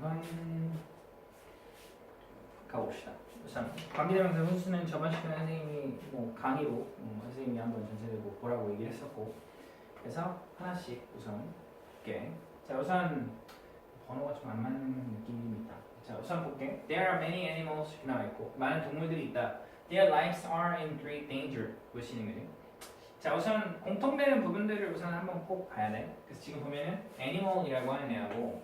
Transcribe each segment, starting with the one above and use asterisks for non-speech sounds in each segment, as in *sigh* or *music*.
한번 가봅시다. 우선 관계대명사 훈수는 저번 시간에 선생님이 뭐 강의로 음, 선생님이 한번 전체적으로 보라고 얘기를 했었고 그래서 하나씩 우선 볼게. 자 우선 번호가 좀 안 맞는 있다. 자 우선 볼게. There are many animals 나와 있고 많은 동물들이 있다. Their lives are in great danger 보시는 거지. 자 우선 공통되는 부분들을 우선 한번 꼭 봐야 돼. 그래서 지금 보면은 animal이라고 하는 애하고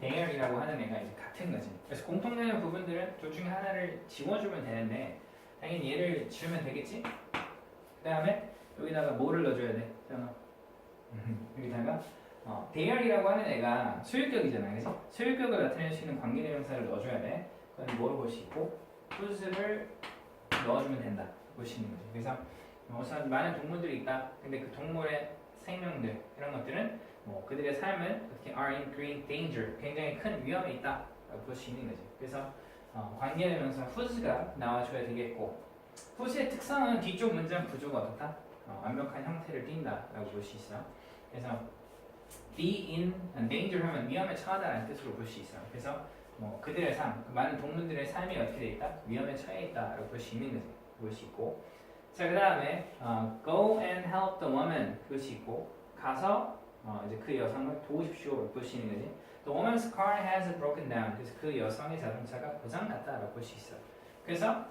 대열이라고 하는 애가 이제 같은 거지. 그래서 공통되는 부분들은 둘 중에 하나를 지워주면 되는데 당연히 얘를 지우면 되겠지. 그 다음에 여기다가 뭐를 넣어줘야 돼? 잠깐 여기다가 어, 대열이라고 하는 애가 소유격이잖아, 그지? 소유격을 나타낼 수 있는 관계대명사를 넣어줘야 돼. 그건 뭐를 볼수 있고 whose를 넣어주면 된다. 보시는 거지. 그래서 어, 우선 많은 동물들이 있다. 근데 그 동물의 생명들 이런 것들은 뭐 그들의 삶은 어떻게 are in great danger 굉장히 큰 위험에 있다 라고 볼 수 있는 거지 그래서 어, 관계되면서 whose가 나와줘야 되겠고 whose의 특성은 뒤쪽 문장 구조가 어떻다? 어, 완벽한 형태를 띈다 라고 볼 수 있어 그래서 be in danger 하면 위험에 처하다라는 뜻으로 볼 수 있어 그래서 뭐 그들의 삶, 그 많은 동물들의 삶이 어떻게 돼 있다? 위험에 처해 있다 라고 볼 수 있는 거지 볼수 있고. 자 그 다음에 어, go and help the woman 그것이 있고. 가서 어, 이제 그 여성을 도우십시오 볼수 있는 거지. The woman's car has broken down. 그래서 그 여성의 자동차가 고장났다라고 볼 수 있어. 그래서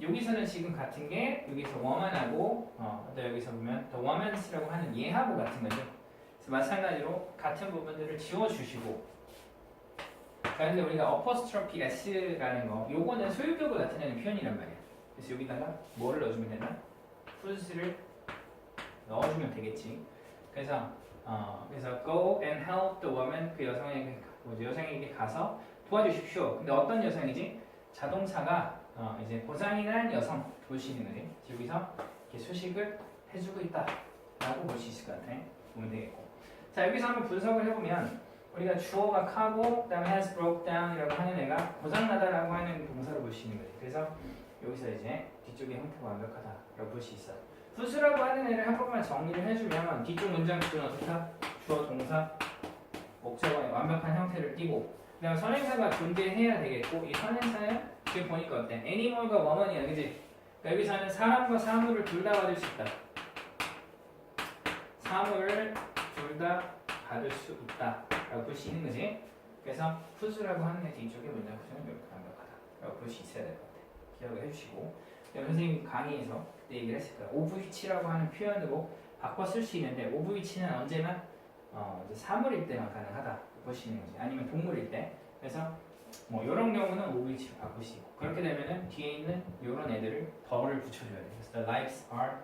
여기서는 지금 같은 게 여기서 woman하고 어, 또 여기서 보면 the woman's라고 하는 얘하고 같은 거죠. 그래서 마찬가지로 같은 부분들을 지워주시고 자 근데 우리가 apostrophe s라는 거 요거는 소유격을 나타내는 표현이란 말이야. 그래서 여기다가 뭐를 넣어주면 되나? whose를 넣어주면 되겠지. 그래서 어, 그래서 go and help the woman 그 여성에게 뭐지 여성에게 가서 도와주십시오. 근데 어떤 여성이지? 자동차가 어, 이제 고장이 난 여성 도시는 거지. 여기서 이렇게 소식을 해주고 있다라고 볼 수 있을 것 같아. 보면 되겠고. 자 여기서 한번 분석을 해보면 우리가 주어가 카고 그다음에 has broke down이라고 하는 애가 고장나다라고 하는 동사를 볼 수 있는 거지. 그래서 여기서 이제 뒤쪽의 형태가 완벽하다라고 볼 수 있어요. 후수라고 하는 애를 한 번만 정리를 해주면 뒤쪽 문장 구조는 어떻다? 주어, 동사, 목적어의 완벽한 형태를 띠고 그 다음 선행사가 존재해야 되겠고 이 선행사는 지금 보니까 어때? 애니멀과 워먼이야, 그지? 그러니까 여기서는 사람과 사물을 둘 다 받을 수 있다. 사물을 둘 다 받을 수 있다 라고 볼 수 있는 거지. 그래서 후수라고 하는 애 뒤쪽의 문장 구조는 이렇게 완벽하다 라고 볼 수 있어야 될 것 같아. 기억을 해주시고 선생님 강의에서 얘기를 했을 거예요. 오브위치라고 하는 표현으로 바꿔 쓸 수 있는데 오브위치는 언제나 어, 사물일 때만 가능하다 보시는 거지. 아니면 동물일 때. 그래서 뭐 이런 경우는 오브위치로 바꿀 수 있고 그렇게 되면은 뒤에 있는 이런 애들을 덜을 붙여줘야 돼. 그래서 the lives are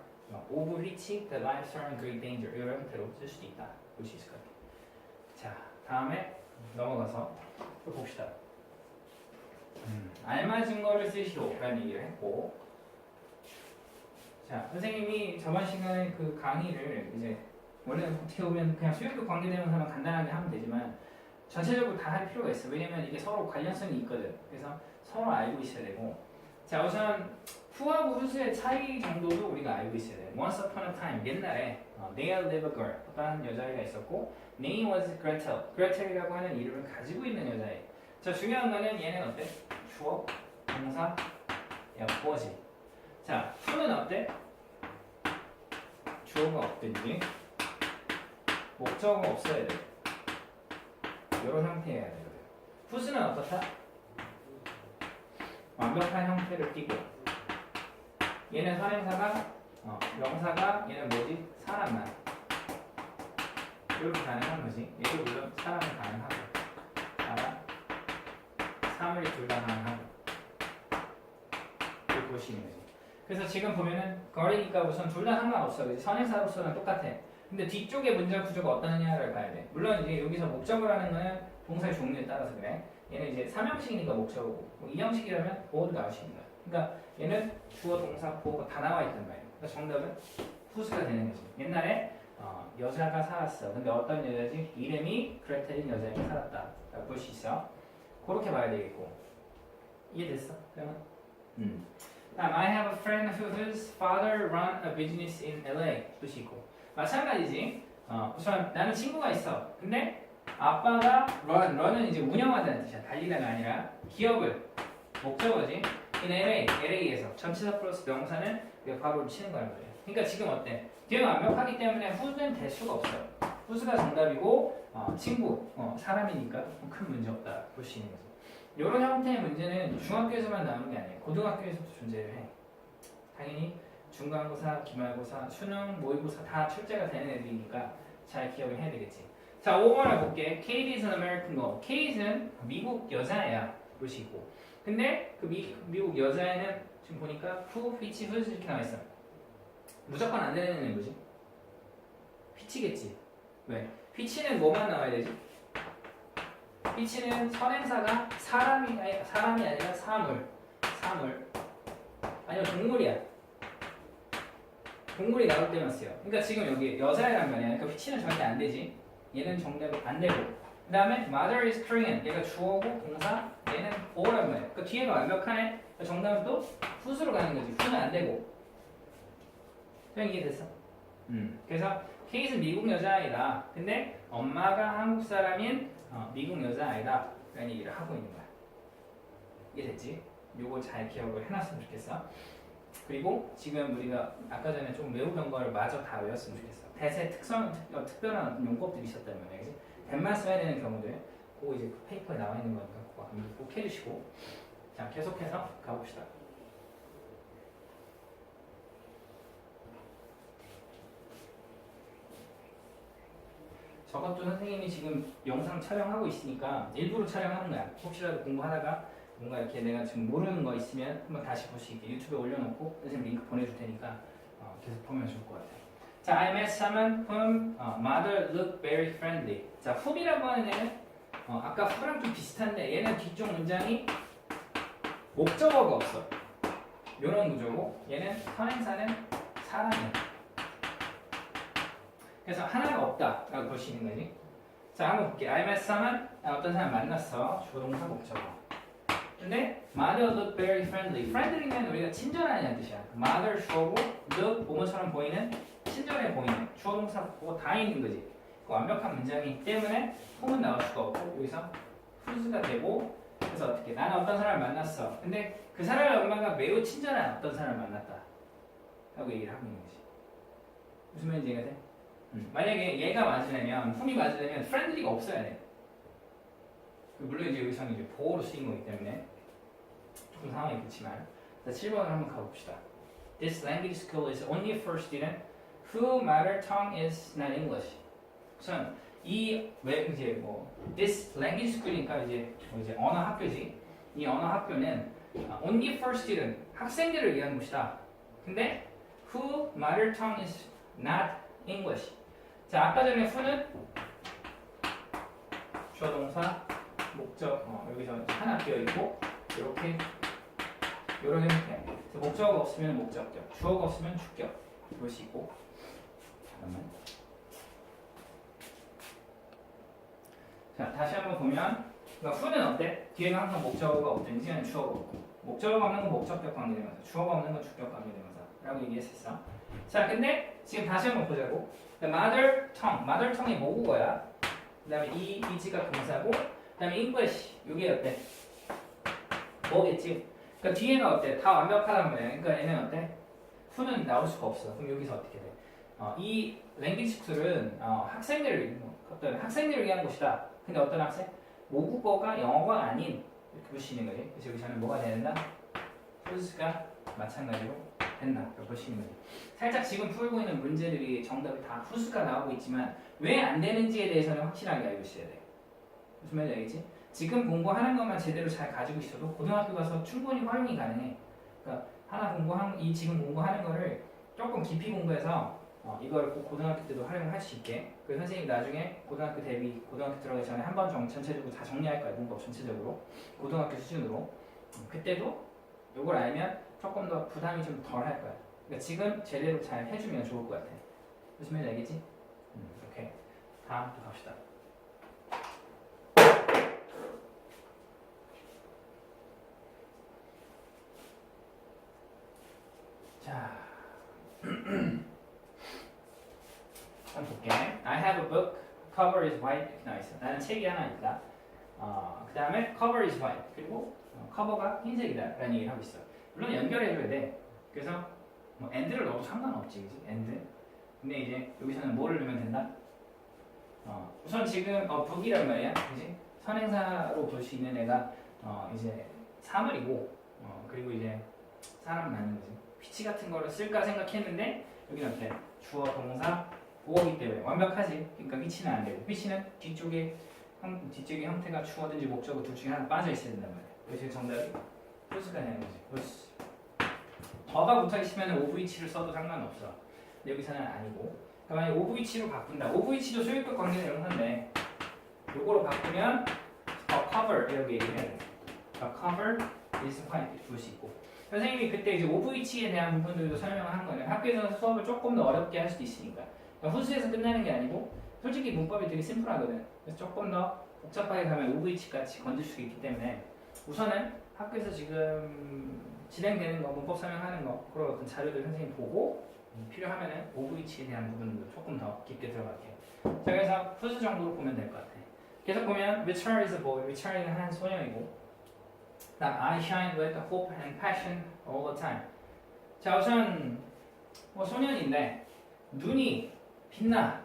which the lives are in great danger 이런 형태로 쓸 수도 있다 볼 수 있을 것 같아요. 자 다음에 넘어가서 또 봅시다. 음, 알맞은 거를 쓰시오라는 얘기를 했고 자 선생님이 저번 시간에 그 강의를 이제 원래는 어떻게 보면 그냥 수요격 관계대명사만 간단하게 하면 되지만 전체적으로 다 할 필요가 있어 왜냐면 이게 서로 관련성이 있거든. 그래서 서로 알고 있어야 되고. 자 우선 후하고 후수의 차이 정도도 우리가 알고 있어야 돼 Once upon a time 옛날에 어, There lived a girl 어떤 여자애가 있었고 Name was Gretel. Gretel이라고 하는 이름을 가지고 있는 여자애. 자 중요한 거는 얘는 어때? 주어, 동사, 였고지. 자, 수는 어때? 주어가 없든지 목적어가 없어야 돼. 이런 형태여야 되거든. 후수는 어떻다? 완벽한 형태를 띠고 얘는 선행사가 어, 명사가 얘는 뭐지? 사람만 이렇게 가능한 거지. 얘도 물론 사람은 가능하고 사람 사물이 둘 다 가능하고 이렇게 보시는 거지. 그래서 지금 보면은 거리니까 우선 둘 다 상관없어. 선행사로서는 똑같아. 근데 뒤쪽의 문장 구조가 어떠느냐를 봐야 돼. 물론 이제 여기서 목적어라는 거는 동사의 종류에 따라서 그래. 얘는 이제 삼형식이니까 목적어고 뭐 이형식이라면 보어도 나올 수 있는 거야. 그러니까 얘는 주어, 동사, 보어가 다 나와 있단 말이야. 그러니까 정답은 후수가 되는 거지. 옛날에 어, 여자가 살았어. 근데 어떤 여자지? 이름이 그레텔인 여자에게 살았다. 볼 수 있어. 그렇게 봐야 되겠고 이해됐어? 그러면 음. 다음 I have a friend whose father run a business in LA 뜻이 있고 마찬가지지 어, 우선 나는 친구가 있어 근데 아빠가 run, run은 이제 운영하다는 뜻이야. 달리다가 아니라 기업을 목적어지. in LA, LA에서 전치사 플러스 명사는 우리가 과거로 치는 거란 말이야. 그러니까 지금 어때? 뒤에가 완벽하기 때문에 who는 될 수가 없어요. who가 정답이고 어, 친구, 어, 사람이니까 큰 문제 없다 볼 수 있는 거죠. 이런 형태의 문제는 중학교에서만 나오는 게 아니에요. 고등학교에서도 존재를 해. 당연히 중간고사, 기말고사, 수능, 모의고사 다 출제가 되는 애들이니까 잘 기억을 해야 되겠지. 자, 5번을 볼게. Kate is an American girl. Kate는 미국 여자애야. 있고. 근데 그 미, 미국 여자애는 지금 보니까 who, which, whose 이렇게 나와 있어. 무조건 안 되는 애는 뭐지? which겠지. 왜? which는 뭐만 나와야 되지? Which는 선행사가 사람이 아니 사람이 아니라 사물, 사물. 아니면 동물이야. 동물이 나올 때만 써요. 그러니까 지금 여기 여자애란 말이야. 그러니까 which는 절대 안 되지. 얘는 정답이 안 되고. 그 다음에 mother is Korean. 얘가 주어고 동사. 얘는 보어란 말이야. 그 뒤에가 완벽하네. 그 정답은 또 who's로 가는 거지. who는 안 되고. 형 이해됐어? 음. 그래서 케이스는 미국 여자아이다. 근데 엄마가 한국 사람인 어, 미국 여자아이다. 라는 얘기를 하고 있는 거야. 이해됐지? 요거 잘 기억을 해놨으면 좋겠어. 그리고 지금 우리가 아까 전에 좀 외우던 거를 마저 다 외웠으면 좋겠어. 대세 특성, 특, 어, 어떤 용법들이 있었다는 거야. 그지? 대만 써야 되는 경우들. 그거 이제 그 페이퍼에 나와 있는 거니까 그거 꼭 해주시고. 자, 계속해서 가봅시다. 저것도 선생님이 지금 영상 촬영하고 있으니까 일부러 촬영하는 거야. 혹시라도 공부하다가 뭔가 이렇게 내가 지금 모르는 거 있으면 한번 다시 볼 수 있게 유튜브에 올려놓고 선생님 링크 보내줄 테니까 어, 계속 보면 좋을 것 같아요. 자, I met someone whom uh, mother looked very friendly. 자, whom이라고 하는 애는 어, 아까 who랑 좀 비슷한데 얘는 뒤쪽 문장이 목적어가 없어. 이런 구조고 얘는 선행사는 사람이야. 그래서 하나가 없다라고 볼 수 있는 거지. 자, 한번 볼게. I met someone 아, 어떤 사람 만났어. 조동사 목적어. 근데 mother look very friendly. friendly는 우리가 친절하냐는 뜻이야. mother 주어고 look 보모처럼 보이는 친절해 보이는 주어 동사 보고 다 있는 거지. 그 완벽한 문장이기 때문에 홈은 나올 수가 없고 여기서 who's가 되고 그래서 어떻게 나는 어떤 사람을 만났어. 근데 그 사람의 엄마가 매우 친절한 어떤 사람을 만났다. 하고 얘기를 하고 있는 거지. 무슨 말인지 이해가 돼? 음. 만약에 얘가 맞으려면 홈이 맞으려면 friendly가 없어야 돼. 그 물론 이제 여기서는 이제 보호로 쓰인 거기 때문에 조금 상황이 그렇지만 자 7번을 한번 가봅시다. This language school is only for students whose mother tongue is not English. 우선 이왜 이제 뭐 this language school이니까 이제 뭐 이제 언어 학교지. 이 언어 학교는 아, only for student 학생들을 위한 곳이다. 근데 who mother tongue is not English. 자 아까 전에 who는 주어 동사 목적 어, 여기서 하나 비어 있고 이렇게 이런 형태. 목적어가 없으면 목적격, 주어가 없으면 주격 볼수 있고. 잠깐만. 자 다시 한번 보면 그러니까 후는 어때? 뒤에는 항상 목적어가 없든지 아니면 주어가 없고 목적어가 없는 건 목적격 관계대명사, 주어가 없는 건 주격 관계대명사라고 얘기했었어. 자 근데 지금 다시 한번 보자고. mother tongue, mother tongue이 모국어야. 그 다음에 이 이지가 동사고 그 다음에 English 이게 어때? 뭐겠지? 그러니까 뒤에는 어때? 다 완벽하단 말이야. 그러니까 얘는 어때? 후는 나올 수가 없어. 그럼 여기서 어떻게 돼? 어, 이 랭귀지 스쿨은 어, 학생들을 뭐, 어떤 학생들을 위한 곳이다. 근데 어떤 학생? 모국어가 영어가 아닌 이렇게 있는 거지. 그래서 여기서는 뭐가 된다? 후스가 마찬가지로 있는 거지. 살짝 지금 풀고 있는 문제들이 정답이 다 후스가 나오고 있지만 왜 안 되는지에 대해서는 확실하게 알고 있어야 돼. 무슨 말인지 알겠지? 지금 공부하는 것만 제대로 잘 가지고 있어도 고등학교 가서 충분히 활용이 가능해. 그러니까 하나 공부한 이 지금 공부하는 거를 조금 깊이 공부해서 어, 이걸 꼭 고등학교 때도 활용할 수 있게. 그 선생님 나중에 고등학교 대비 고등학교 들어가기 전에 한 번 전체적으로 다 정리할 거야 문법 전체적으로 고등학교 수준으로. 음, 그때도 이걸 알면 조금 더 부담이 좀 덜 할 거야. 그러니까 지금 제대로 잘 해주면 좋을 것 같아. 무슨 말인지 알겠지? 음, 오케이. 다음 또 갑시다. 자, *clears throat* 한번 볼게. I have a book cover is white 이렇게 나와 있어. 나는 책이 하나 있다. 어, 그 다음에 cover is white 그리고 어, 커버가 흰색이다 라는 얘기를 하고 있어. 물론 연결해줘야 돼. 그래서 뭐 and를 넣어도 상관없지, 그지? and. 근데 이제 여기서는 뭐를 넣으면 된다? 어, 우선 지금 어, 북이란 말이야, 그지? 선행사로 볼 수 있는 애가 어, 이제 사물이고, 어, 그리고 이제 사람 나는 거지. 피치 같은 거를 쓸까 생각했는데 여기는 어때? 주어, 동사, 보어기 때문에 완벽하지. 그러니까 위치는 안 되고, 위치는 뒤쪽에 형, 뒤쪽의 형태가 주어든지 목적어 둘 중에 하나 빠져 있어야 된단 말이야. 그래서 정답이 플스가 되는 거지. 플스. 더가 붙어 있으면 오브이치를 써도 상관없어. 근데 여기서는 아니고. 그러니까 만약 오브이치로 바꾼다. 오브이치도 소유격 관계는 영사인데 요거로 바꾸면 a cover 이렇게 얘기를 해야 돼. a cover is white 이렇게 볼수 있고. 선생님이 그때 이제 오브이치에 대한 부분들도 설명을 한 거는 학교에서 수업을 조금 더 어렵게 할 수도 있으니까. 그러니까 후수에서 끝나는 게 아니고 솔직히 문법이 되게 심플하거든. 그래서 조금 더 복잡하게 가면 오브이치 같이 건질 수 있기 때문에 우선은 학교에서 지금 진행되는 거 문법 설명하는 거 그런 어떤 자료들 선생님 보고 음, 필요하면은 오브이치에 대한 부분도 조금 더 깊게 들어갈게요. 자 그래서 후수 정도로 보면 될 것 같아. 계속 보면 Richard is a boy. Richard은 한 소녀이고 그다음 I shine with hope and passion all the time. 자 우선 뭐 소년인데 눈이 빛나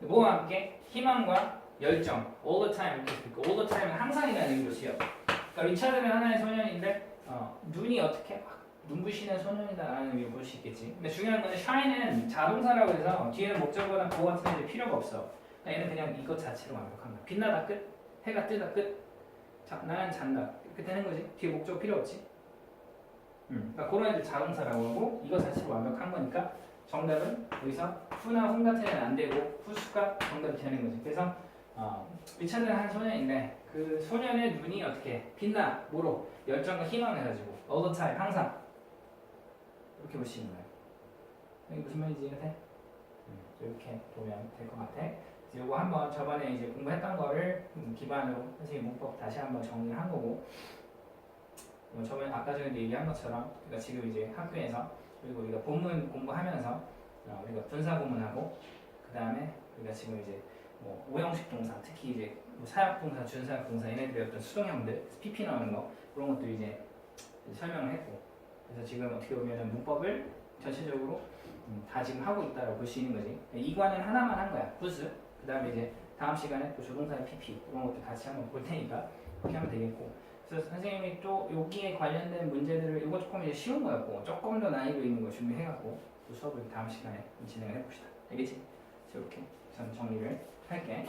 뭐와 함께 희망과 열정 all the time 이렇게 all the time은 항상이라는 뜻이요. 그러니까 리차드는 하나의 소년인데 어, 눈이 어떻게 확 눈부시는 소년이다라는 의미로 볼수 있겠지. 근데 중요한 거는 shine은 자동사라고 해서 뒤에는 목적어나 보호 같은 애들 필요가 없어. 그러니까 얘는 그냥 이것 자체로 완벽한 거야. 빛나다 끝, 해가 뜨다 끝, 자, 나는 잔다 이렇게 되는 거지. 뒤에 목적어 필요 없지. 음, 그러니까 그런 애들 자동사라고 하고 이거 자체로 완벽한 거니까 정답은 여기서 후나 훈 같은 애는 안 되고 후수가 정답이 되는 거지. 그래서 어, 리차드는 한 소년인데 그 소년의 눈이 어떻게 빛나 뭐로 열정과 희망을 가지고 all the 항상 이렇게 볼 수 있는 거예요. 이게 무슨 말인지 이해가 돼? 음, 이렇게 보면 될 것 같아. 이거 한번 저번에 이제 공부했던 거를 음, 기반으로 선생님 문법 다시 한번 정리를 한 거고 뭐 저번에 아까 전에 얘기한 것처럼 그러니까 지금 이제 학교에서 그리고 우리가 본문 공부하면서 어, 우리가 분사 구문하고 그 다음에 우리가 지금 이제 뭐 오형식 동사 특히 이제 뭐 사역 동사, 준사역 동사 얘네들의 어떤 수동형들 PP 나오는 거 그런 것도 이제 설명을 했고 그래서 지금 어떻게 보면은 문법을 전체적으로 음, 다 지금 하고 있다고 볼 수 있는 거지. 이관은 하나만 한 거야 후스. 그 다음에 이제 다음 시간에 또 조동사의 PP 이런 것도 같이 한번 볼 테니까 그렇게 하면 되겠고. 그래서 선생님이 또 여기에 관련된 문제들을 이거 조금 이제 쉬운 거였고 조금 더 난이도 있는 거 준비해갖고 또 수업을 다음 시간에 진행을 해봅시다. 알겠지? 이렇게 전 정리를 할게